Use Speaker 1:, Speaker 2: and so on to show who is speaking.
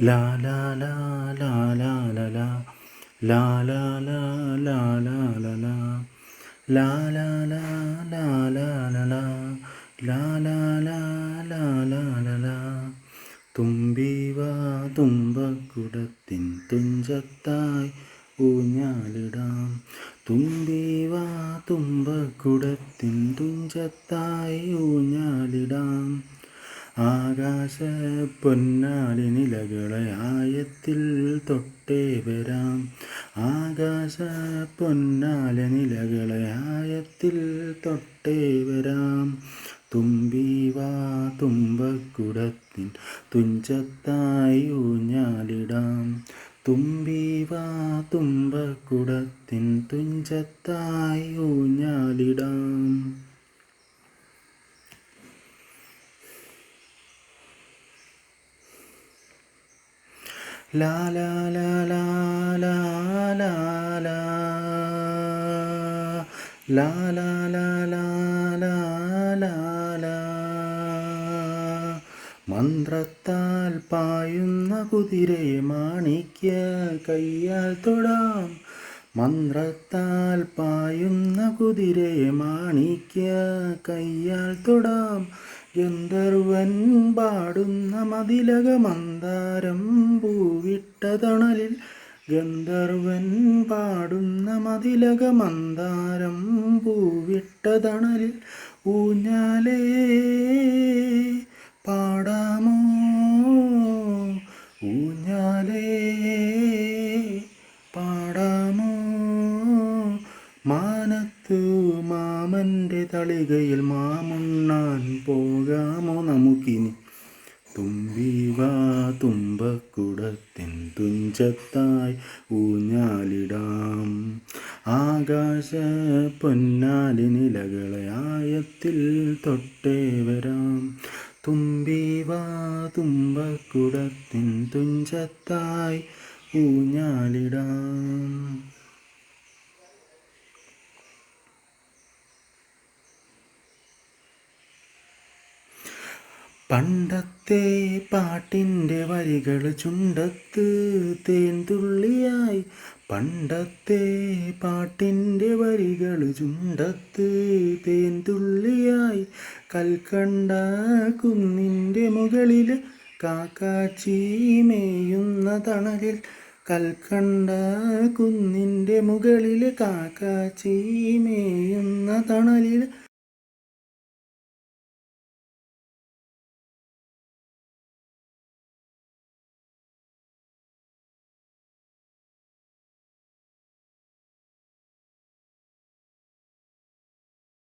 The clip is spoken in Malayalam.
Speaker 1: ലാ ലാ തുമ്പക്കുടത്തിൻ തുഞ്ചത്തായി ഊഞ്ഞാലിടാം തുമ്പി വാ തുമ്പക്കുടത്തിൻ തുഞ്ചത്തായി ഊഞ്ഞാലിടാം ആകാശ പൊന്നാലി നിലകളെ ആയത്തിൽ തൊട്ടേ വരാം. ആകാശ പൊന്നാലി നിലകളെ ആയത്തിൽ തൊട്ടേ വരാം. തുമ്പി വാ തുമ്പക്കുടത്തിൻ തുഞ്ചത്തായി ഊഞ്ഞാലിടാം. തുമ്പി വാ തുമ്പക്കുടത്തിൻ തുഞ്ചത്തായി ഊഞ്ഞാലിടാം. ലാ ലാ ലാ ലാ ലാ ലാ ലാ ലാ മന്ത്രത്താൽ പായുന്ന കുതിരയെ മാണിക്യ കയ്യാൽ തൊടാം മന്ത്രത്താൽ പായുന്ന കുതിരയെ മാണിക്യ കയ്യാൽ തൊടാം ഗന്ധർവൻ പാടുന്ന മതിലക മന്ദാരം പൂവിട്ട തണലിൽ ഗന്ധർവൻ പാടുന്ന മതിലക മന്ദാരം പൂവിട്ട തണലിൽ ഊഞ്ഞാലേ പാടാമോ? ഊഞ്ഞാലേ പാടാമോ മാനത്തു മാമന്റെ തളികയിൽ മാമുണ്ണാൻ പോകാമോ നമുക്കിനി? തുമ്പി വാ തുമ്പക്കുടത്തിൻ തുഞ്ചത്തായി ഊഞ്ഞാലിടാം. ആകാശ പൊന്നാലി നിലകളെ ആയത്തിൽ തൊട്ടേ വരാം. തുമ്പി വാ തുമ്പക്കുടത്തിൻ തുഞ്ചത്തായി ഊഞ്ഞാലിടാം. പണ്ടത്തെ പാട്ടിന്റെ വരികൾ ചുണ്ടത്ത് തേൻതുള്ളിയായി. പണ്ടത്തെ പാട്ടിന്റെ വരികൾ ചുണ്ടത്ത് തേൻതുള്ളിയായി. കൽക്കണ്ട കുന്നിന്റെ മുകളിൽ കാക്കാച്ചി മേയുന്ന തണലിൽ. കൽക്കണ്ട കുന്നിന്റെ മുകളിൽ കാക്കാച്ചി മേയുന്ന തണലിൽ